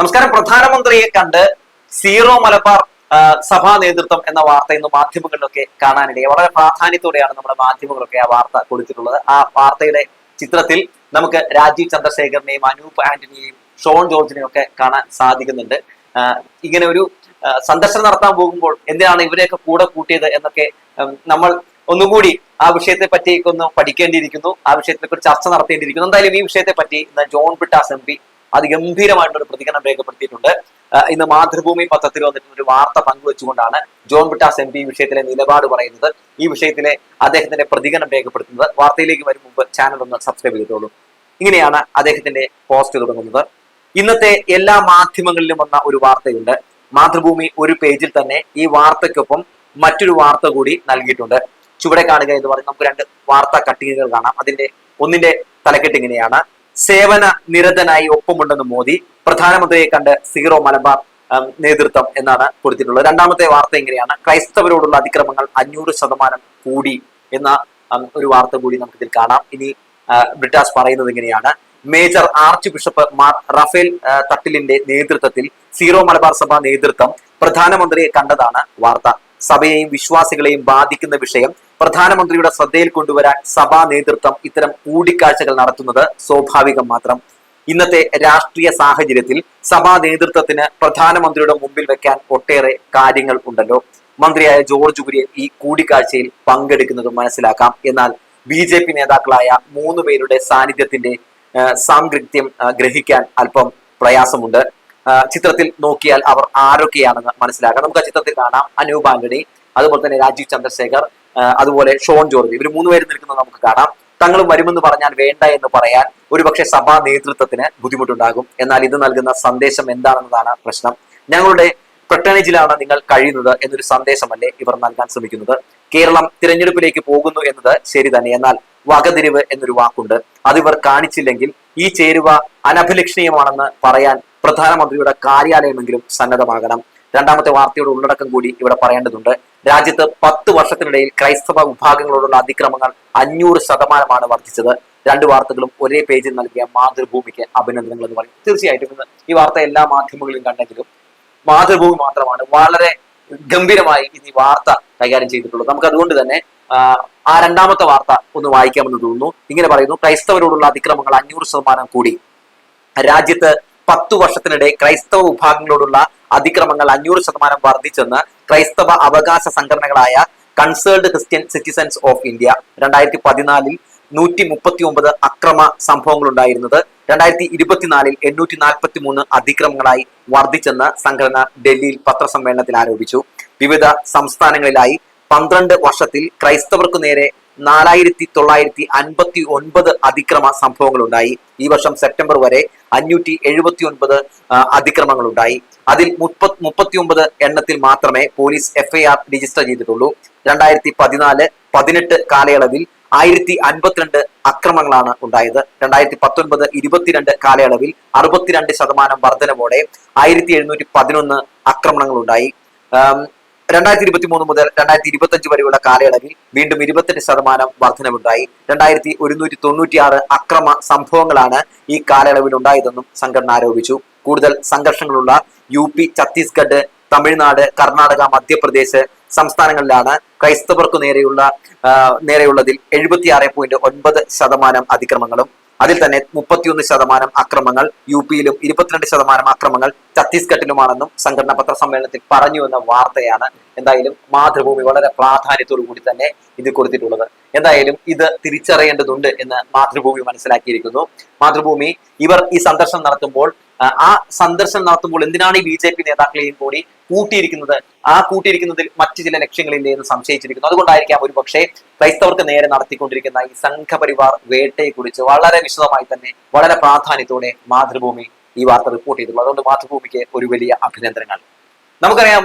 നമസ്കാരം. പ്രധാനമന്ത്രിയെ കണ്ട് സീറോ മലബാർ സഭാ നേതൃത്വം എന്ന വാർത്ത ഇന്ന് മാധ്യമങ്ങളിലൊക്കെ കാണാനിടയെ വളരെ പ്രാധാന്യത്തോടെയാണ് നമ്മുടെ മാധ്യമങ്ങളൊക്കെ ആ വാർത്ത കൊടുത്തിട്ടുള്ളത്. ആ വാർത്തയുടെ ചിത്രത്തിൽ നമുക്ക് രാജീവ് ചന്ദ്രശേഖരനെയും അനൂപ് ആന്റണിയെയും ഷോൺ ജോർജിനെയും ഒക്കെ കാണാൻ സാധിക്കുന്നുണ്ട്. ഇങ്ങനെ ഒരു സന്ദർശനം നടത്താൻ പോകുമ്പോൾ എന്തിനാണ് ഇവരെയൊക്കെ കൂടെ കൂട്ടിയത് എന്നൊക്കെ നമ്മൾ ഒന്നുകൂടി ആ വിഷയത്തെ പറ്റി ഒന്ന് പഠിക്കേണ്ടിയിരിക്കുന്നു. ആ വിഷയത്തെ കുറിച്ച് ചർച്ച നടത്തേണ്ടിയിരിക്കുന്നു. എന്തായാലും ഈ വിഷയത്തെ പറ്റി ഇന്ന് ജോൺ ബിട്ടാസ് എം പി അതിഗംഭീരമായിട്ടൊരു പ്രതികരണം രേഖപ്പെടുത്തിയിട്ടുണ്ട്. ഇന്ന് മാതൃഭൂമി പത്രത്തിൽ വന്നിട്ടുള്ള ഒരു വാർത്ത പങ്കുവെച്ചുകൊണ്ടാണ് ജോൺ ബിട്ടാസ് എം പി വിഷയത്തിലെ നിലപാട് പറയുന്നത്. ഈ വിഷയത്തിലെ അദ്ദേഹത്തിന്റെ പ്രതികരണം രേഖപ്പെടുത്തുന്നത്. വാർത്തയിലേക്ക് വരും മുമ്പ് ചാനൽ ഒന്ന് സബ്സ്ക്രൈബ് ചെയ്തോളൂ. ഇങ്ങനെയാണ് അദ്ദേഹത്തിന്റെ പോസ്റ്റ് തുടങ്ങുന്നത്. ഇന്നത്തെ എല്ലാ മാധ്യമങ്ങളിലും വന്ന ഒരു വാർത്തയുണ്ട്. മാതൃഭൂമി ഒരു പേജിൽ തന്നെ ഈ വാർത്തയ്ക്കൊപ്പം മറ്റൊരു വാർത്ത കൂടി നൽകിയിട്ടുണ്ട്. ചുവടെ കാണുക എന്ന് പറഞ്ഞ് നമുക്ക് രണ്ട് വാർത്താ കട്ടിങ്ങുകൾ കാണാം. അതിന്റെ ഒന്നിന്റെ തലക്കെട്ട് ഇങ്ങനെയാണ്. സേവന നിരതനായി ഒപ്പമുണ്ടെന്ന് മോദി പ്രധാനമന്ത്രിയെ കണ്ട് സീറോ മലബാർ നേതൃത്വം എന്നാണ് കൊടുത്തിട്ടുള്ളത്. രണ്ടാമത്തെ വാർത്ത എങ്ങനെയാണ് ക്രൈസ്തവരോടുള്ള അതിക്രമങ്ങൾ അഞ്ഞൂറ് ശതമാനം കൂടി എന്ന ഒരു വാർത്ത കൂടി നമുക്ക് ഇതിൽ കാണാം. ഇനി ബ്രിട്ടാസ് പറയുന്നത് ഇങ്ങനെയാണ്. Major archbishop Mar Rafale തട്ടിലിന്റെ നേതൃത്വത്തിൽ സീറോ മലബാർ സഭ നേതൃത്വം പ്രധാനമന്ത്രിയെ കണ്ടതാണ് വാർത്ത. സഭയെയും വിശ്വാസികളെയും ബാധിക്കുന്ന വിഷയം പ്രധാനമന്ത്രിയുടെ ശ്രദ്ധയിൽ കൊണ്ടുവരാൻ സഭാ നേതൃത്വം ഇത്തരം കൂടിക്കാഴ്ചകൾ നടത്തുന്നത് സ്വാഭാവികം മാത്രം. ഇന്നത്തെ രാഷ്ട്രീയ സാഹചര്യത്തിൽ സഭാ നേതൃത്വത്തിന് പ്രധാനമന്ത്രിയുടെ മുമ്പിൽ വെക്കാൻ ഒട്ടേറെ കാര്യങ്ങൾ ഉണ്ടല്ലോ. മന്ത്രിയായ ജോർജ് കുര്യൻ ഈ കൂടിക്കാഴ്ചയിൽ പങ്കെടുക്കുന്നത് മനസ്സിലാക്കാം. എന്നാൽ ബി ജെ പി നേതാക്കളായ മൂന്ന് പേരുടെ സാന്നിധ്യത്തിന്റെ സാംഗ്രിത്യം ഗ്രഹിക്കാൻ അല്പം പ്രയാസമുണ്ട്. ചിത്രത്തിൽ നോക്കിയാൽ അവർ ആരൊക്കെയാണെന്ന് മനസ്സിലാക്കാം. നമുക്ക് ആ ചിത്രത്തിൽ കാണാം. അനൂപ് ആന്റണി അതുപോലെ തന്നെ രാജീവ് ചന്ദ്രശേഖർ അതുപോലെ ഷോൺ ജോർജ്. ഇവർ മൂന്നുപേരും നിൽക്കുന്നത് നമുക്ക് കാണാം. തങ്ങൾ വരുമെന്ന് പറഞ്ഞാൽ വേണ്ട എന്ന് പറയാൻ ഒരുപക്ഷെ സഭാ നേതൃത്വത്തിന് ബുദ്ധിമുട്ടുണ്ടാകും. എന്നാൽ ഇത് നൽകുന്ന സന്ദേശം എന്താണെന്നതാണ് പ്രശ്നം. ഞങ്ങളുടെ പ്രട്ടണേജിലാണ് നിങ്ങൾ കഴിയുന്നത് എന്നൊരു സന്ദേശമല്ലേ ഇവർ നൽകാൻ ശ്രമിക്കുന്നത്. കേരളം തിരഞ്ഞെടുപ്പിലേക്ക് പോകുന്നു എന്നത് ശരി തന്നെ. എന്നാൽ വകതിരിവ് എന്നൊരു വാക്കുണ്ട്. അത് ഇവർ കാണിച്ചില്ലെങ്കിൽ ഈ ചേരുവ അനഭിലക്ഷണീയമാണെന്ന് പറയാൻ പ്രധാനമന്ത്രിയുടെ കാര്യാലയമെങ്കിലും സന്നദ്ധമാകണം. രണ്ടാമത്തെ വാർത്തയുടെ ഉള്ളടക്കം കൂടി ഇവിടെ പറയേണ്ടതുണ്ട്. രാജ്യത്ത് പത്ത് വർഷത്തിനിടയിൽ ക്രൈസ്തവ വിഭാഗങ്ങളോടുള്ള അതിക്രമങ്ങൾ അഞ്ഞൂറ് ശതമാനമാണ് വർദ്ധിച്ചത്. രണ്ട് വാർത്തകളും ഒരേ പേജിൽ നൽകിയ മാതൃഭൂമിക്ക് അഭിനന്ദനങ്ങൾ എന്ന് പറയും. തീർച്ചയായിട്ടും ഇന്ന് ഈ വാർത്ത എല്ലാ മാധ്യമങ്ങളിലും കണ്ടെങ്കിലും മാതൃഭൂമി മാത്രമാണ് വളരെ ഗംഭീരമായി ഇന്ന് ഈ വാർത്ത കൈകാര്യം ചെയ്തിട്ടുള്ളത്. നമുക്ക് അതുകൊണ്ട് തന്നെ ആ, രണ്ടാമത്തെ വാർത്ത ഒന്ന് വായിക്കാമെന്ന് തോന്നുന്നു. ഇങ്ങനെ പറയുന്നു ക്രൈസ്തവരോടുള്ള അതിക്രമങ്ങൾ അഞ്ഞൂറ് ശതമാനം കൂടി. രാജ്യത്ത് പത്തു വർഷത്തിനിടെ ക്രൈസ്തവ വിഭാഗങ്ങളോടുള്ള അതിക്രമങ്ങൾ അഞ്ഞൂറ് ശതമാനം വർദ്ധിച്ചെന്ന് ക്രൈസ്തവ അവകാശ സംഘടനകളായ concerned Christian citizens of India രണ്ടായിരത്തി പതിനാലിൽ നൂറ്റി മുപ്പത്തി ഒമ്പത് അക്രമ സംഭവങ്ങൾ ഉണ്ടായിരുന്നത് രണ്ടായിരത്തി ഇരുപത്തിനാലിൽ എണ്ണൂറ്റി നാൽപ്പത്തി മൂന്ന് അതിക്രമങ്ങളായി വർദ്ധിച്ചെന്ന് സംഘടന ഡൽഹിയിൽ പത്രസമ്മേളനത്തിൽ ആരോപിച്ചു. വിവിധ സംസ്ഥാനങ്ങളിലായി പന്ത്രണ്ട് വർഷത്തിൽ ക്രൈസ്തവർക്ക് നേരെ നാലായിരത്തി തൊള്ളായിരത്തി അൻപത്തി ഒൻപത് അതിക്രമ സംഭവങ്ങൾ ഉണ്ടായി ഈ വർഷം സെപ്റ്റംബർ വരെ അഞ്ഞൂറ്റി എഴുപത്തി ഒൻപത് അതിക്രമങ്ങൾ ഉണ്ടായി അതിൽ മുപ്പത് മുപ്പത്തി ഒമ്പത് എണ്ണത്തിൽ മാത്രമേ പോലീസ് എഫ്ഐആർ രജിസ്റ്റർ ചെയ്തിട്ടുള്ളൂ. രണ്ടായിരത്തി പതിനാല് പതിനെട്ട് കാലയളവിൽ ആയിരത്തി അൻപത്തിരണ്ട് അക്രമങ്ങളാണ് ഉണ്ടായത്. രണ്ടായിരത്തി പത്തൊൻപത് ഇരുപത്തിരണ്ട് കാലയളവിൽ അറുപത്തിരണ്ട് ശതമാനം വർധനവോടെ ആയിരത്തി എഴുന്നൂറ്റി പതിനൊന്ന് അക്രമണങ്ങൾ ഉണ്ടായി രണ്ടായിരത്തി ഇരുപത്തി മൂന്ന് മുതൽ രണ്ടായിരത്തി ഇരുപത്തി അഞ്ച് വരെയുള്ള കാലയളവിൽ വീണ്ടും ഇരുപത്തെട്ട് ശതമാനം വർധനവുണ്ടായി. രണ്ടായിരത്തി ഒരുന്നൂറ്റി തൊണ്ണൂറ്റിയാറ് അക്രമ സംഭവങ്ങളാണ് ഈ കാലയളവിൽ ഉണ്ടായതെന്നും സംഘടന ആരോപിച്ചു. കൂടുതൽ സംഘർഷങ്ങളുള്ള യു പി ഛത്തീസ്ഗഡ് തമിഴ്നാട് കർണാടക മധ്യപ്രദേശ് സംസ്ഥാനങ്ങളിലാണ് ക്രൈസ്തവർക്കു നേരെയുള്ള നേരെയുള്ളതിൽ എഴുപത്തിയാറ് പോയിന്റ് ഒൻപത് ശതമാനം അതിക്രമങ്ങളും അതിൽ തന്നെ മുപ്പത്തിയൊന്ന് ശതമാനം അക്രമങ്ങൾ യു പിയിലും ഇരുപത്തിരണ്ട് ശതമാനം അക്രമങ്ങൾ ഛത്തീസ്ഗഡിലുമാണെന്നും സംഘടനാ പത്രസമ്മേളനത്തിൽ പറഞ്ഞു എന്ന വാർത്തയാണ് എന്തായാലും മാതൃഭൂമി വളരെ പ്രാധാന്യത്തോടു കൂടി തന്നെ ഇത് കൊടുത്തിട്ടുള്ളത്. എന്തായാലും ഇത് തിരിച്ചറിയേണ്ടതുണ്ട് എന്ന് മാതൃഭൂമി മനസ്സിലാക്കിയിരിക്കുന്നു. മാതൃഭൂമി ഇവർ ഈ സന്ദർശനം നടത്തുമ്പോൾ ആ, സന്ദർശനം നടത്തുമ്പോൾ എന്തിനാണ് ഈ ബി ജെ പി നേതാക്കളെയും കൂടി കൂട്ടിയിരിക്കുന്നത്? ആ കൂട്ടിയിരിക്കുന്നതിൽ മറ്റു ചില ലക്ഷ്യങ്ങളില്ലേ എന്ന് സംശയിച്ചിരിക്കുന്നു. അതുകൊണ്ടായിരിക്കാം ഒരു പക്ഷേ ക്രൈസ്തവർക്ക് നേരെ നടത്തിക്കൊണ്ടിരിക്കുന്ന ഈ സംഘപരിവാർ വേട്ടയെ കുറിച്ച് വളരെ വിശദമായി തന്നെ വളരെ പ്രാധാന്യത്തോടെ മാതൃഭൂമി ഈ വാർത്ത റിപ്പോർട്ട് ചെയ്തിട്ടുള്ളത്. അതുകൊണ്ട് മാതൃഭൂമിക്ക് ഒരു വലിയ അഭിനന്ദനങ്ങൾ. നമുക്കറിയാം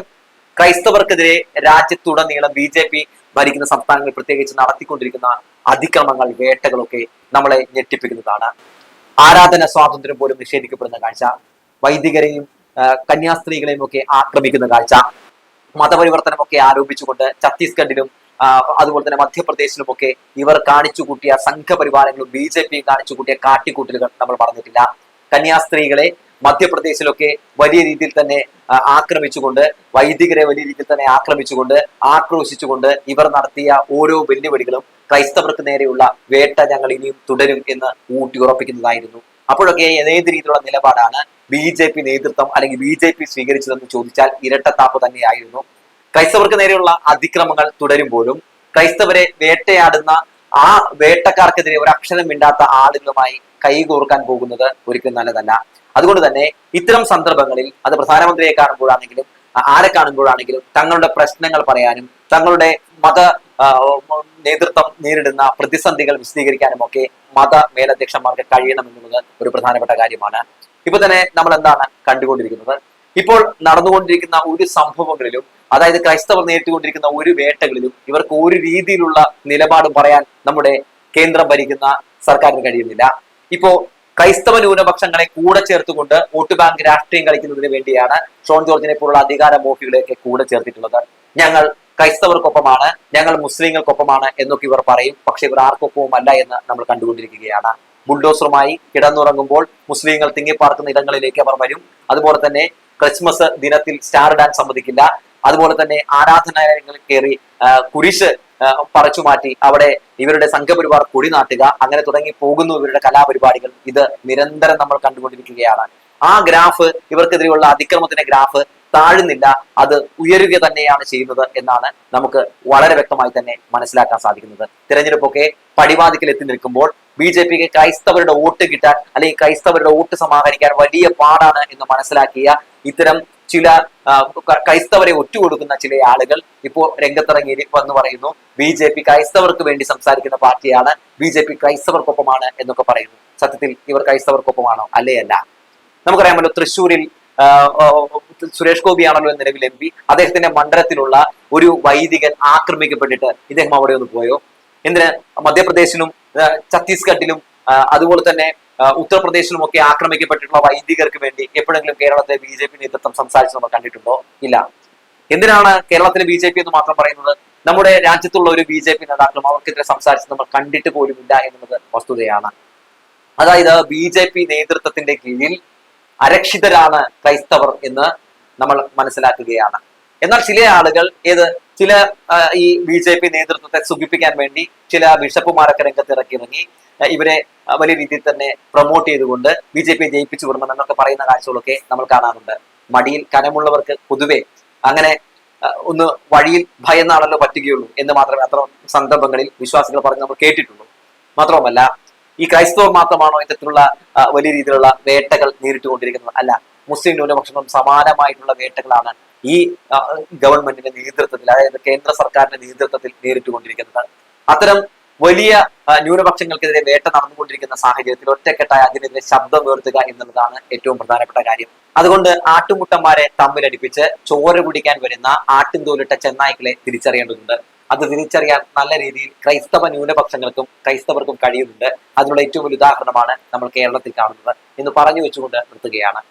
ക്രൈസ്തവർക്കെതിരെ രാജ്യത്തുടനീളം ബി ജെ പി ഭരിക്കുന്ന സംസ്ഥാനങ്ങളിൽ പ്രത്യേകിച്ച് നടത്തിക്കൊണ്ടിരിക്കുന്ന അതിക്രമങ്ങൾ വേട്ടകളൊക്കെ നമ്മളെ ഞെട്ടിപ്പിക്കുന്നതാണ്. ആരാധന സ്വാതന്ത്ര്യം പോലും നിഷേധിക്കപ്പെടുന്ന കാഴ്ച. വൈദികരെയും കന്യാസ്ത്രീകളെയും ഒക്കെ ആക്രമിക്കുന്ന കാഴ്ച. മതപരിവർത്തനമൊക്കെ ആരോപിച്ചുകൊണ്ട് ഛത്തീസ്ഗഡിലും അതുപോലെ തന്നെ മധ്യപ്രദേശിലുമൊക്കെ ഇവർ കാണിച്ചു കൂട്ടിയ സംഘപരിവാരങ്ങളും ബി ജെ പിയും കാണിച്ചു കൂട്ടിയ കാട്ടിക്കൂട്ടലുകൾ നമ്മൾ പറഞ്ഞിട്ടില്ല. കന്യാസ്ത്രീകളെ മധ്യപ്രദേശിലൊക്കെ വലിയ രീതിയിൽ തന്നെ ആക്രമിച്ചുകൊണ്ട് വൈദികരെ വലിയ രീതിയിൽ തന്നെ ആക്രമിച്ചുകൊണ്ട് ആക്രോശിച്ചുകൊണ്ട് ഇവർ നടത്തിയ ഓരോ വെല്ലുവിളികളും ക്രൈസ്തവർക്ക് നേരെയുള്ള വേട്ട ഞങ്ങൾ ഇനിയും തുടരും എന്ന് ഊട്ടി ഉറപ്പിക്കുന്നതായിരുന്നു അപ്പോഴൊക്കെ ഏത് രീതിയിലുള്ള നിലപാടാണ് ബി ജെ പി നേതൃത്വം അല്ലെങ്കിൽ ബി ജെ പി സ്വീകരിച്ചതെന്ന് ചോദിച്ചാൽ ഇരട്ടത്താപ്പ് തന്നെയായിരുന്നു. ക്രൈസ്തവർക്ക് നേരെയുള്ള അതിക്രമങ്ങൾ തുടരുമ്പോഴും ക്രൈസ്തവരെ വേട്ടയാടുന്ന ആ വേട്ടക്കാർക്കെതിരെ ഒരു അക്ഷരം മിണ്ടാത്ത ആളുകളുമായി കൈകോർക്കാൻ പോകുന്നത് ഒരിക്കലും നല്ലതല്ല. അതുകൊണ്ട് തന്നെ ഇത്തരം സന്ദർഭങ്ങളിൽ അത് പ്രധാനമന്ത്രിയെ കാണുമ്പോഴാണെങ്കിലും ആരെ കാണുമ്പോഴാണെങ്കിലും തങ്ങളുടെ പ്രശ്നങ്ങൾ പറയാനും തങ്ങളുടെ മത നേതൃത്വം നേരിടുന്ന പ്രതിസന്ധികൾ വിശദീകരിക്കാനും ഒക്കെ മത മേലധ്യക്ഷന്മാർക്ക് കഴിയണമെന്നുള്ളത് ഒരു പ്രധാനപ്പെട്ട കാര്യമാണ്. ഇപ്പൊ തന്നെ നമ്മൾ എന്താണ് കണ്ടുകൊണ്ടിരിക്കുന്നത്? ഇപ്പോൾ നടന്നുകൊണ്ടിരിക്കുന്ന ഒരു സംഭവങ്ങളിലും അതായത് ക്രൈസ്തവർ നേരിട്ടുകൊണ്ടിരിക്കുന്ന ഒരു വേട്ടകളിലും ഇവർക്ക് ഒരു രീതിയിലുള്ള നിലപാട് പറയാൻ നമ്മുടെ കേന്ദ്രം ഭരിക്കുന്ന സർക്കാരിന് കഴിയുന്നില്ല. ഇപ്പോ ക്രൈസ്തവ ന്യൂനപക്ഷങ്ങളെ കൂടെ ചേർത്തുകൊണ്ട് വോട്ട് ബാങ്ക് രാഷ്ട്രീയം കളിക്കുന്നതിന് വേണ്ടിയാണ് ഷോൺ ജോർജിനെ പോലുള്ള അധികാര മോഹികളെയൊക്കെ കൂടെ ചേർത്തിട്ടുള്ളത്. ഞങ്ങൾ ക്രൈസ്തവർക്കൊപ്പമാണ് ഞങ്ങൾ മുസ്ലിങ്ങൾക്കൊപ്പമാണ് എന്നൊക്കെ ഇവർ പറയും. പക്ഷെ ഇവർ ആർക്കൊപ്പവുമല്ല എന്ന് നമ്മൾ കണ്ടുകൊണ്ടിരിക്കുകയാണ്. ബുൾഡോസറുമായി കിടന്നുറങ്ങുമ്പോൾ മുസ്ലിങ്ങൾ തിങ്ങിപ്പാർക്കുന്ന ഇടങ്ങളിലേക്ക് അവർ വരും. അതുപോലെ തന്നെ ക്രിസ്മസ് ദിനത്തിൽ സ്റ്റാർ ഇടാൻ സമ്മതിക്കില്ല. അതുപോലെ തന്നെ ആരാധനാലയങ്ങളിൽ കയറി കുരിശ് പറച്ചു മാറ്റി അവിടെ ഇവരുടെ സംഘപരിവാർ കൊടി നാട്ടുക അങ്ങനെ തുടങ്ങി പോകുന്നു ഇവരുടെ കലാപരിപാടികൾ. ഇത് നിരന്തരം നമ്മൾ കണ്ടുകൊണ്ടിരിക്കുകയാണ്. ആ ഗ്രാഫ് ഇവർക്കെതിരെയുള്ള അതിക്രമത്തിന്റെ ഗ്രാഫ് താഴുന്നില്ല അത് ഉയരുക തന്നെയാണ് ചെയ്യുന്നത് എന്നാണ് നമുക്ക് വളരെ വ്യക്തമായി തന്നെ മനസ്സിലാക്കാൻ സാധിക്കുന്നത്. തിരഞ്ഞെടുപ്പൊക്കെ പടിവാതിക്കൽ എത്തി നിൽക്കുമ്പോൾ ബി ജെ പിക്ക് ക്രൈസ്തവരുടെ വോട്ട് കിട്ടാൻ അല്ലെങ്കിൽ ക്രൈസ്തവരുടെ വോട്ട് സമാഹരിക്കാൻ വലിയ പാടാണ് എന്ന് മനസ്സിലാക്കിയ ഇത്തരം ചില ക്രൈസ്തവരെ ഒറ്റുകൊടുക്കുന്ന ചില ആളുകൾ ഇപ്പോൾ രംഗത്തിറങ്ങി വന്ന് പറയുന്നു. ബി ജെ പി ക്രൈസ്തവർക്ക് വേണ്ടി സംസാരിക്കുന്ന പാർട്ടിയാണ് ബി ജെ പി ക്രൈസ്തവർക്കൊപ്പമാണ് എന്നൊക്കെ പറയുന്നു. സത്യത്തിൽ ഇവർ ക്രൈസ്തവർക്കൊപ്പമാണോ? അല്ലേ അല്ല നമുക്കറിയാമല്ലോ തൃശ്ശൂരിൽ സുരേഷ് ഗോപിയാണല്ലോ നിലവിൽ എം പി. അദ്ദേഹത്തിന്റെ മണ്ഡലത്തിലുള്ള ഒരു വൈദികൻ ആക്രമിക്കപ്പെട്ടിട്ട് ഇദ്ദേഹം അവിടെ ഒന്ന് പോയോ? എന്തിന്? മധ്യപ്രദേശിലും ഛത്തീസ്ഗഡിലും അതുപോലെ തന്നെ ആ, ഉത്തർപ്രദേശിലും ഒക്കെ ആക്രമിക്കപ്പെട്ടിട്ടുള്ള വൈദികർക്ക് വേണ്ടി എപ്പോഴെങ്കിലും കേരളത്തിലെ ബി ജെ പി നേതൃത്വം സംസാരിച്ചു നമ്മൾ കണ്ടിട്ടുണ്ടോ? ഇല്ല. എന്തിനാണ് കേരളത്തിലെ ബി ജെ പി എന്ന് മാത്രം പറയുന്നത്? നമ്മുടെ രാജ്യത്തുള്ള ഒരു ബി ജെ പി നേതാക്കളും അവർക്കെതിരെ സംസാരിച്ച് നമ്മൾ കണ്ടിട്ട് പോലുമില്ല എന്നുള്ളത് വസ്തുതയാണ്. അതായത് ബി ജെ പി നേതൃത്വത്തിന്റെ കീഴിൽ അരക്ഷിതരാണ് ക്രൈസ്തവർ എന്ന് നമ്മൾ മനസ്സിലാക്കുകയാണ്. എന്നാൽ ചില ആളുകൾ ഏത് ചില ഈ ബി ജെ പി നേതൃത്വത്തെ സുഖിപ്പിക്കാൻ വേണ്ടി ചില ബിഷപ്പുമാരൊക്കെ രംഗത്ത് ഇറക്കിയിറങ്ങി ഇവരെ വലിയ രീതിയിൽ തന്നെ പ്രൊമോട്ട് ചെയ്തുകൊണ്ട് ബി ജെ പി ജയിപ്പിച്ചു വിടണം എന്നൊക്കെ പറയുന്ന കാഴ്ചകളൊക്കെ നമ്മൾ കാണാറുണ്ട്. മടിയിൽ കനമുള്ളവർക്ക് പൊതുവെ അങ്ങനെ ഒന്ന് വഴിയിൽ ഭയന്നാണല്ലോ പറ്റുകയുള്ളൂ എന്ന് മാത്രമേ അത്ര സന്ദർഭങ്ങളിൽ വിശ്വാസികൾ പറഞ്ഞ് നമ്മൾ കേട്ടിട്ടുള്ളൂ. മാത്രവുമല്ല ഈ ക്രൈസ്തവർ മാത്രമാണോ ഇത്തരത്തിലുള്ള വലിയ രീതിയിലുള്ള വേട്ടകൾ നേരിട്ടുകൊണ്ടിരിക്കുന്നത്? അല്ല. മുസ്ലിം ന്യൂനപക്ഷങ്ങളും സമാനമായിട്ടുള്ള വേട്ടകളാണ് ഈ ഗവൺമെന്റിന്റെ നേതൃത്വത്തിൽ അതായത് കേന്ദ്ര സർക്കാരിന്റെ നേതൃത്വത്തിൽ നേരിട്ടുകൊണ്ടിരിക്കുന്നത്. അത്തരം വലിയ ന്യൂനപക്ഷങ്ങൾക്കെതിരെ വേട്ട നടന്നുകൊണ്ടിരിക്കുന്ന സാഹചര്യത്തിൽ ഒറ്റക്കെട്ടായി അതിനെതിരെ ശബ്ദം ഉയർത്തുക എന്നുള്ളതാണ് ഏറ്റവും പ്രധാനപ്പെട്ട കാര്യം. അതുകൊണ്ട് ആട്ടുമുട്ടന്മാരെ തമ്മിലടിപ്പിച്ച് ചോര കുടിക്കാൻ വരുന്ന ആട്ടിൻതോലിട്ട ചെന്നായ്ക്കളെ തിരിച്ചറിയേണ്ടതുണ്ട്. അത് തിരിച്ചറിയാൻ നല്ല രീതിയിൽ ക്രൈസ്തവ ന്യൂനപക്ഷങ്ങൾക്കും ക്രൈസ്തവർക്കും കഴിയുന്നുണ്ട്. അതിനുള്ള ഏറ്റവും വലിയ ഉദാഹരണമാണ് നമ്മൾ കേരളത്തിൽ കാണുന്നത് എന്ന് പറഞ്ഞു വെച്ചുകൊണ്ട് നിർത്തുകയാണ്.